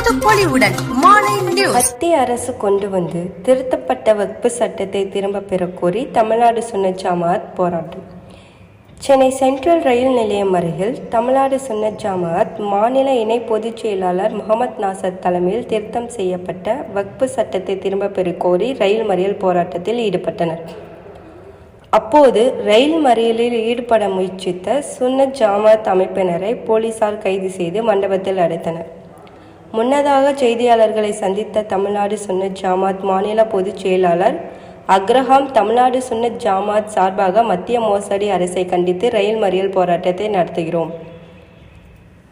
பொலிவுடன் மாலை நியூஸ். மத்திய அரசு கொண்டு வந்து திருத்தப்பட்ட வக்பு சட்டத்தை திரும்ப பெற கோரி தமிழ்நாடு சுன்னத் ஜமாஅத் போராட்டம். சென்னை சென்ட்ரல் ரயில் நிலையம் அருகில் தமிழ்நாடு சுன்னத் ஜமாஅத் மாநில இணை பொதுச் செயலாளர் முகமது நாசர் தலைமையில் திருத்தம் செய்யப்பட்ட வக்பு சட்டத்தை திரும்ப பெற கோரி ரயில் மறியல் போராட்டத்தில் ஈடுபட்டனர். அப்போது ரயில் மறியலில் ஈடுபட முயற்சித்த சுன்னத் ஜாமாத் அமைப்பினரை போலீசார் கைது செய்து மண்டபத்தில் அடைத்தனர். முன்னதாக செய்தியாளர்களை சந்தித்த தமிழ்நாடு சுன்னத் ஜாமாத் மாநில பொதுச் செயலாளர் அக்ரஹாம் தமிழ்நாடு சுன்னத் ஜாமாத் சார்பாக மத்திய மோசடி அரசை கண்டித்து ரயில் மறியல் போராட்டத்தை நடத்துகிறோம்.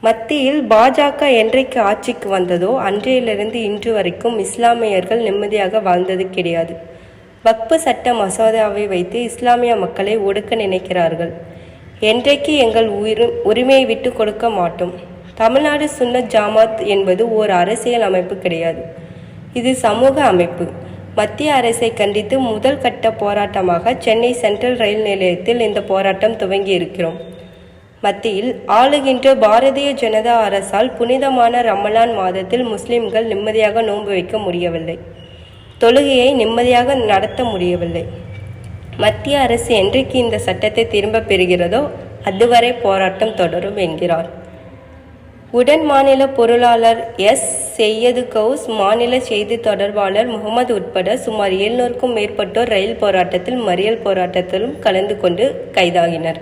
மத்தியில் பாஜக என்றைக்கு ஆட்சிக்கு வந்ததோ அன்றையிலிருந்து இன்று வரைக்கும் இஸ்லாமியர்கள் நிம்மதியாக வாழ்ந்தது கிடையாது. வக்பு சட்ட மசோதாவை வைத்து இஸ்லாமிய மக்களை ஒடுக்க நினைக்கிறார்கள். என்றைக்கு எங்கள் உயிர் உரிமையை விட்டு கொடுக்க மாட்டோம். தமிழ்நாடு சுன்னத் ஜாமாத் என்பது ஓர் அரசியல் அமைப்பு கிடையாது. இது சமூக அமைப்பு. மத்திய அரசை கண்டித்து முதல் கட்ட போராட்டமாக சென்னை சென்ட்ரல் ரயில் நிலையத்தில் இந்த போராட்டம் துவங்கி இருக்கிறோம். மத்தியில் ஆளுகின்ற பாரதிய ஜனதா அரசால் புனிதமான ரமலான் மாதத்தில் முஸ்லிம்கள் நிம்மதியாக நோன்பு வைக்க முடியவில்லை. தொழுகையை நிம்மதியாக நடத்த முடியவில்லை. மத்திய அரசு என்றைக்கு இந்த சட்டத்தை திரும்ப பெறுகிறதோ அதுவரை போராட்டம் தொடரும் என்கிறார். உடன் மாநில பொருளாளர் எஸ். செய்யது கவுஸ் மாநில செய்தி தொடர்பாளர் முகமது உட்பட சுமார் எழுநூறுக்கும் மேற்பட்டோர் ரயில் போராட்டத்தில் மறியல் போராட்டத்திலும் கலந்து கொண்டு கைதாகினர்.